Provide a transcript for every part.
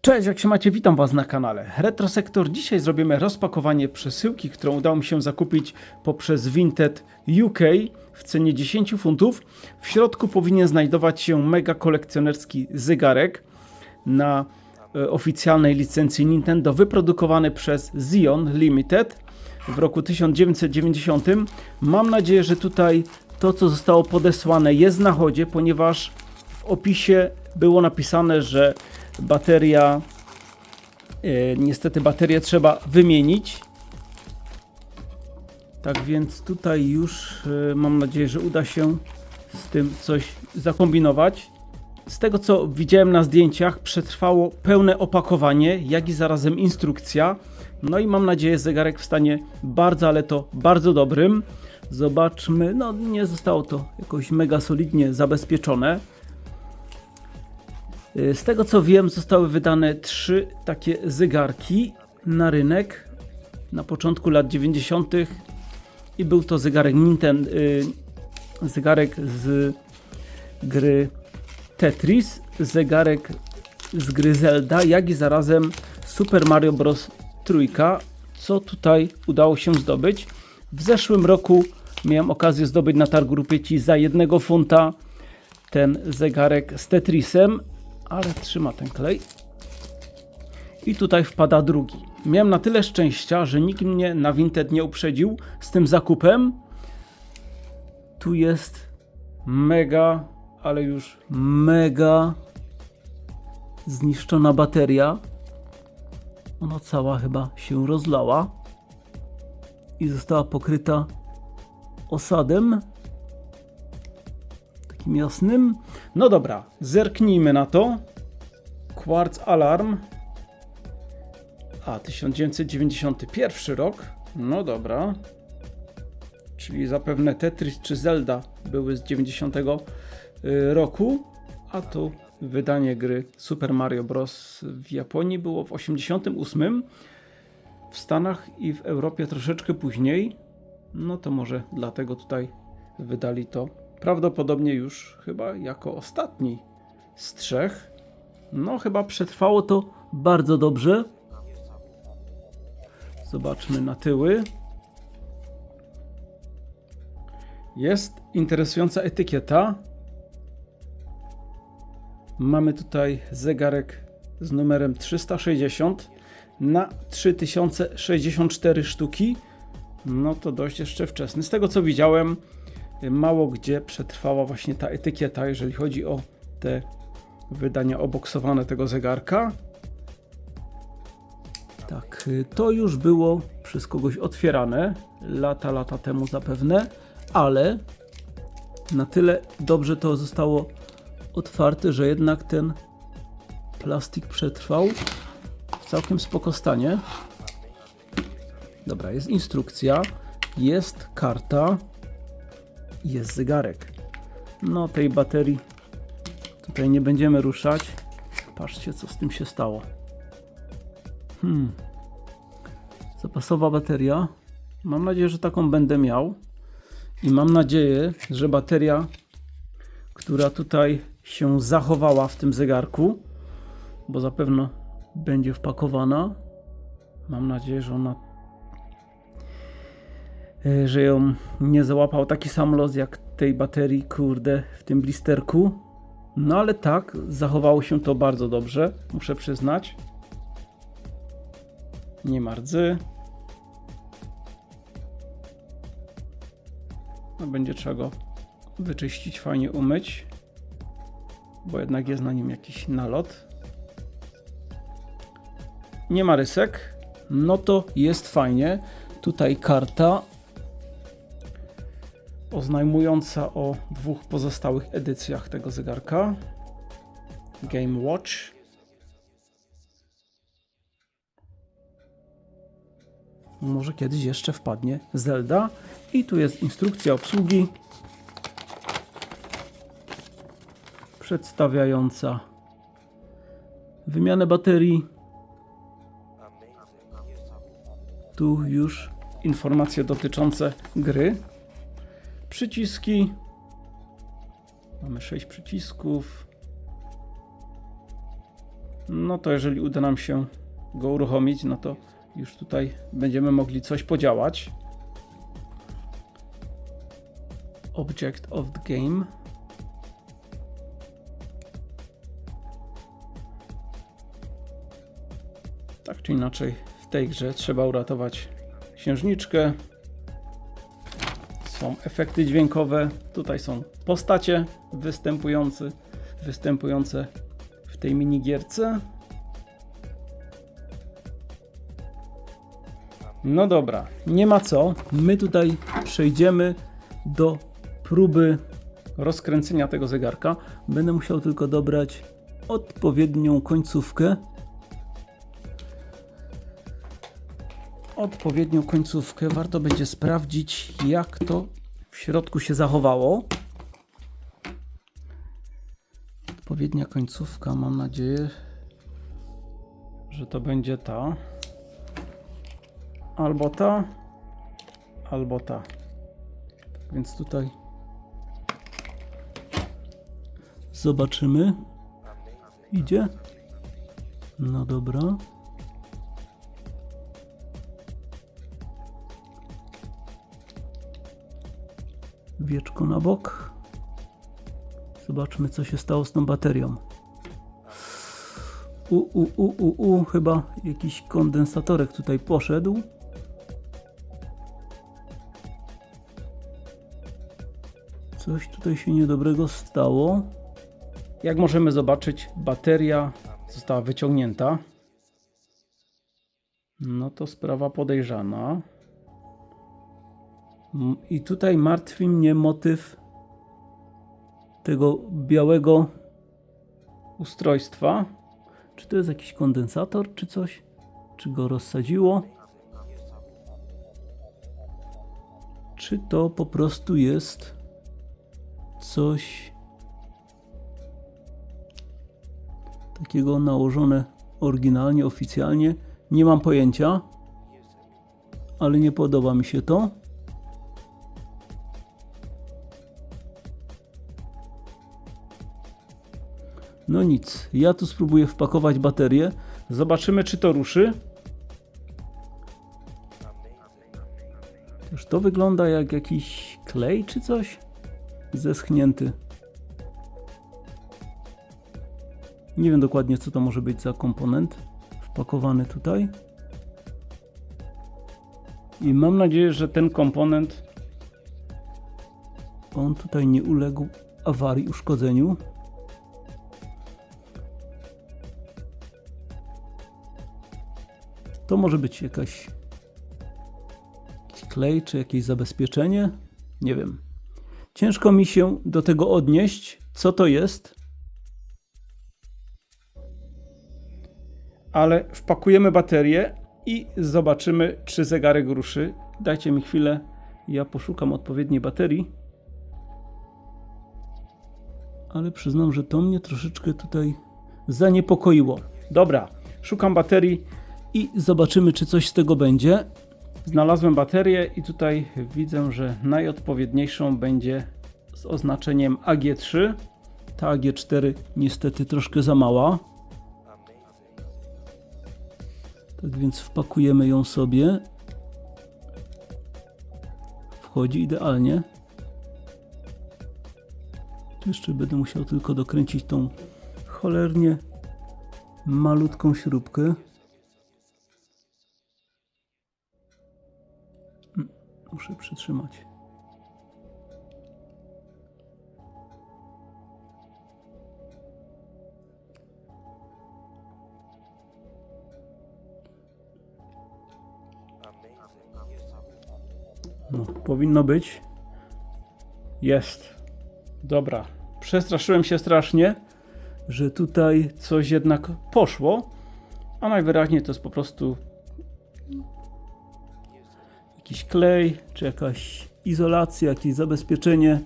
Cześć, jak się macie? Witam Was na kanale Retrosektor. Dzisiaj zrobimy rozpakowanie przesyłki, którą udało mi się zakupić poprzez Vinted UK w cenie 10 funtów. W środku powinien znajdować się mega kolekcjonerski zegarek na e, oficjalnej licencji Nintendo, wyprodukowany przez Zion Limited w roku 1990. Mam nadzieję, że tutaj to, co zostało podesłane, jest na chodzie, ponieważ w opisie było napisane, że bateria, e, niestety baterię trzeba wymienić. Tak więc tutaj już e, mam nadzieję, że uda się z tym coś zakombinować. Z tego co widziałem na zdjęciach, przetrwało pełne opakowanie, jak i zarazem instrukcja. No i mam nadzieję, zegarek w stanie bardzo, ale to bardzo dobrym. Zobaczmy, no nie zostało to jakoś mega solidnie zabezpieczone. Y, Z tego co wiem, zostały wydane trzy takie zegarki na rynek na początku lat 90. i był to zegarek Nintendo, zegarek z gry Tetris, zegarek z gry Zelda, jak i zarazem Super Mario Bros. Trójka, co tutaj udało się zdobyć. W zeszłym roku miałem okazję zdobyć na targu Rupieci za jednego funta ten zegarek z Tetrisem, ale trzyma ten klej. I tutaj wpada drugi. Miałem na tyle szczęścia, że nikt mnie na Vinted nie uprzedził z tym zakupem. Tu jest mega, ale już mega zniszczona bateria. Ona cała chyba się rozlała i została pokryta osadem takim jasnym. No dobra, zerknijmy na to. Quartz Alarm. A, 1991 rok. No dobra. Czyli zapewne Tetris czy Zelda były z 90 y, roku, a tu wydanie gry Super Mario Bros. w Japonii było w 88. W Stanach i w Europie troszeczkę później. No to może dlatego tutaj wydali to prawdopodobnie już chyba jako ostatni z trzech. No, chyba przetrwało to bardzo dobrze. Zobaczmy na tyły. Jest interesująca etykieta. Mamy tutaj zegarek z numerem 360 na 3064 sztuki. No to dość jeszcze wczesny. Z tego co widziałem, mało gdzie przetrwała właśnie ta etykieta, jeżeli chodzi o te wydania oboksowane tego zegarka. Tak, y, to już było przez kogoś otwierane lata, lata temu zapewne, ale na tyle dobrze to zostało otwarte, że jednak ten plastik przetrwał w całkiem spoko stanie. Dobra, jest instrukcja, jest karta, jest zegarek. No, tej baterii tutaj nie będziemy ruszać. Patrzcie, co z tym się stało. Hmm. Zapasowa bateria. Mam nadzieję, że taką będę miał. I mam nadzieję, że bateria, która tutaj się zachowała w tym zegarku, bo zapewne będzie wpakowana. Mam nadzieję, że ona że ją nie załapał taki sam los jak tej baterii, kurde, w tym blisterku. No ale tak, zachowało się to bardzo dobrze, muszę przyznać. Nie ma rdzy. No będzie trzeba go wyczyścić, fajnie umyć, bo jednak jest na nim jakiś nalot. Nie ma rysek, no to jest fajnie. Tutaj karta oznajmująca o dwóch pozostałych edycjach tego zegarka. Game Watch. Może kiedyś jeszcze wpadnie Zelda. I tu jest instrukcja obsługi przedstawiająca wymianę baterii. Tu już informacje dotyczące gry. Przyciski. Mamy 6 przycisków. No to jeżeli uda nam się go uruchomić, no to już tutaj będziemy mogli coś podziałać. Object of the game. Tak czy inaczej, w tej grze trzeba uratować księżniczkę. Są efekty dźwiękowe. Tutaj są postacie występujące, występujące w tej minigierce. No dobra, nie ma co. My tutaj przejdziemy do próby rozkręcenia tego zegarka. Będę musiał tylko dobrać odpowiednią końcówkę. Odpowiednią końcówkę. Warto będzie sprawdzić, jak to w środku się zachowało. Odpowiednia końcówka, mam nadzieję, że to będzie ta. Albo ta, albo ta. Więc tutaj zobaczymy. Idzie? No dobra. Wieczko na bok. Zobaczmy, co się stało z tą baterią. U, u, u, u, u, chyba jakiś kondensatorek tutaj poszedł. Coś tutaj się niedobrego stało. Jak możemy zobaczyć, bateria została wyciągnięta. No to sprawa podejrzana. I tutaj martwi mnie motyw tego białego ustrojstwa. Czy to jest jakiś kondensator, czy coś? Czy go rozsadziło? Czy to po prostu jest coś takiego nałożone oryginalnie, oficjalnie? Nie mam pojęcia, ale nie podoba mi się to. No nic, ja tu spróbuję wpakować baterię. Zobaczymy, czy to ruszy. Też to wygląda jak jakiś klej czy coś? Zeschnięty. Nie wiem dokładnie, co to może być za komponent wpakowany tutaj. I mam nadzieję, że ten komponent on tutaj nie uległ awarii, uszkodzeniu. To może być jakaś klej czy jakieś zabezpieczenie. Nie wiem. Ciężko mi się do tego odnieść, co to jest. Ale wpakujemy baterię i zobaczymy, czy zegarek ruszy. Dajcie mi chwilę, ja poszukam odpowiedniej baterii. Ale przyznam, że to mnie troszeczkę tutaj zaniepokoiło. Dobra, szukam baterii i zobaczymy, czy coś z tego będzie. Znalazłem baterię i tutaj widzę, że najodpowiedniejszą będzie z oznaczeniem AG3. Ta AG4 niestety troszkę za mała. Tak więc wpakujemy ją sobie. Wchodzi idealnie. Tu Jeszcze będę musiał tylko dokręcić tą cholernie malutką śrubkę. Muszę przytrzymać. No, powinno być. Jest. Dobra. Przestraszyłem się strasznie, że tutaj coś jednak poszło, a najwyraźniej to jest po prostu jakiś klej, czy jakaś izolacja, jakieś zabezpieczenie.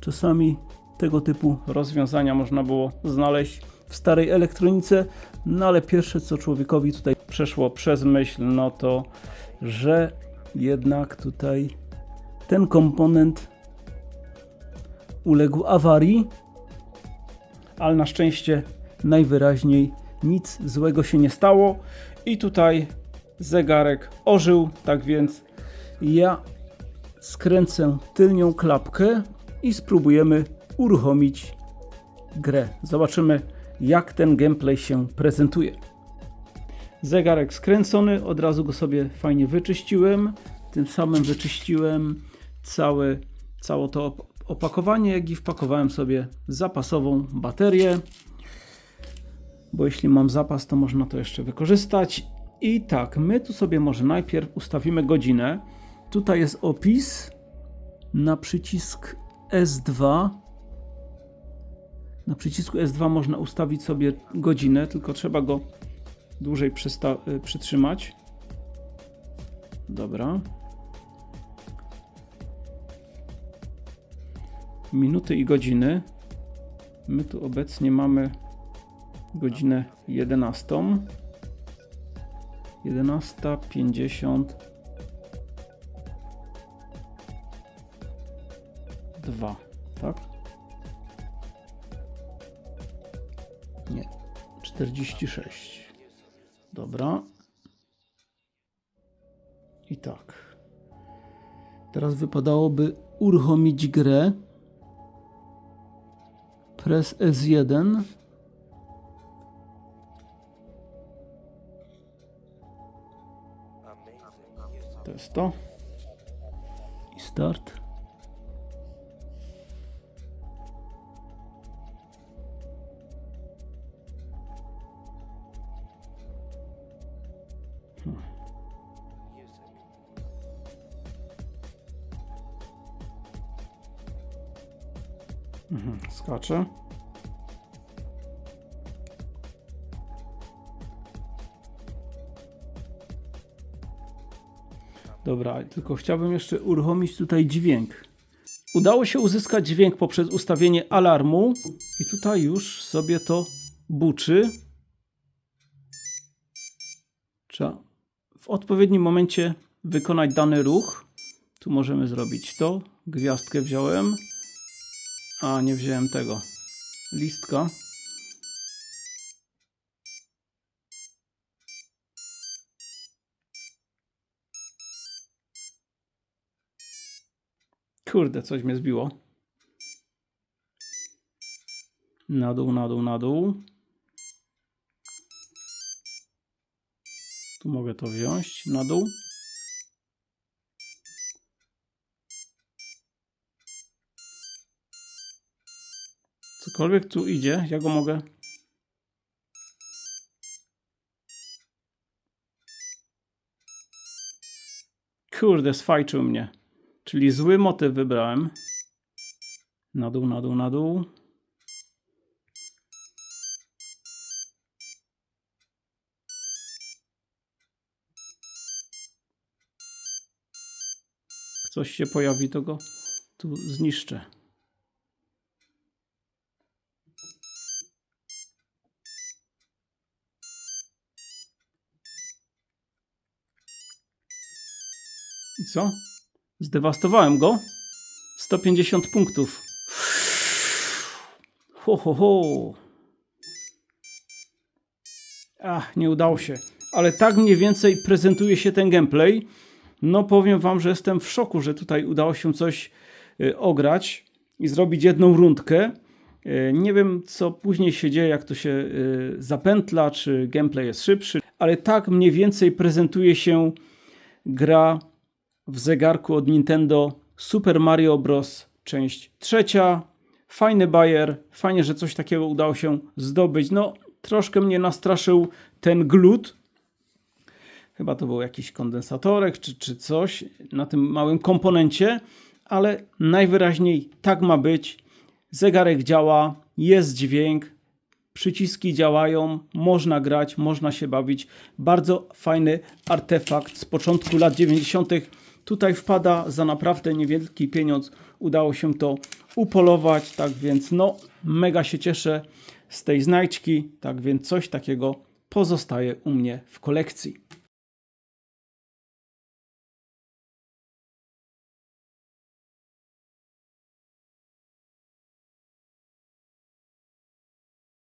Czasami tego typu rozwiązania można było znaleźć w starej elektronice, no ale pierwsze co człowiekowi tutaj przeszło przez myśl, no to, że jednak tutaj ten komponent uległ awarii, ale na szczęście najwyraźniej nic złego się nie stało. I tutaj zegarek ożył, tak więc ja skręcę tylnią klapkę i spróbujemy uruchomić grę. Zobaczymy, jak ten gameplay się prezentuje. Zegarek skręcony, od razu go sobie fajnie wyczyściłem. Tym samym wyczyściłem całe, całe to op- opakowanie, jak i wpakowałem sobie zapasową baterię. Bo jeśli mam zapas, to można to jeszcze wykorzystać. I tak, my tu sobie może najpierw ustawimy godzinę. Tutaj jest opis na przycisk S2. Na przycisku S2 można ustawić sobie godzinę, tylko trzeba go dłużej y, przytrzymać. Dobra. Minuty i godziny. My tu obecnie mamy godzinę 11. 11.50. Dwa, tak? Nie. 46. Dobra. I tak. Teraz wypadałoby uruchomić grę. Press S1. To jest to. I start. Mhm, skacze. Dobra, tylko chciałbym jeszcze uruchomić tutaj dźwięk. Udało się uzyskać dźwięk poprzez ustawienie alarmu i tutaj już sobie to buczy. Trzeba w odpowiednim momencie wykonać dany ruch. Tu możemy zrobić to. Gwiazdkę wziąłem. A, nie wziąłem tego. Listka. Kurde, coś mnie zbiło. Na dół, na dół, na dół. Tu mogę to wziąć na dół. Cokolwiek tu idzie, ja go mogę. Kurde, sfajczył mnie. Czyli zły motyw wybrałem. Na dół, na dół, na dół. Coś się pojawi, to go tu zniszczę. Co? Zdewastowałem go. 150 punktów. Ho, ho, ho. Ach, nie udało się. Ale tak mniej więcej prezentuje się ten gameplay. No powiem wam, że jestem w szoku, że tutaj udało się coś y, ograć i zrobić jedną rundkę. Y, Nie wiem, co później się dzieje, jak to się y, zapętla, czy gameplay jest szybszy, ale tak mniej więcej prezentuje się gra w zegarku od Nintendo Super Mario Bros. część trzecia. Fajny bajer, fajnie, że coś takiego udało się zdobyć. No, troszkę mnie nastraszył ten glut. Chyba to był jakiś kondensatorek czy, czy coś na tym małym komponencie, ale najwyraźniej tak ma być. Zegarek działa, jest dźwięk, przyciski działają, można grać, można się bawić. Bardzo fajny artefakt z początku lat 90. Tutaj wpada za naprawdę niewielki pieniądz. Udało się to upolować, tak więc no mega się cieszę z tej znajdźki, tak więc coś takiego pozostaje u mnie w kolekcji.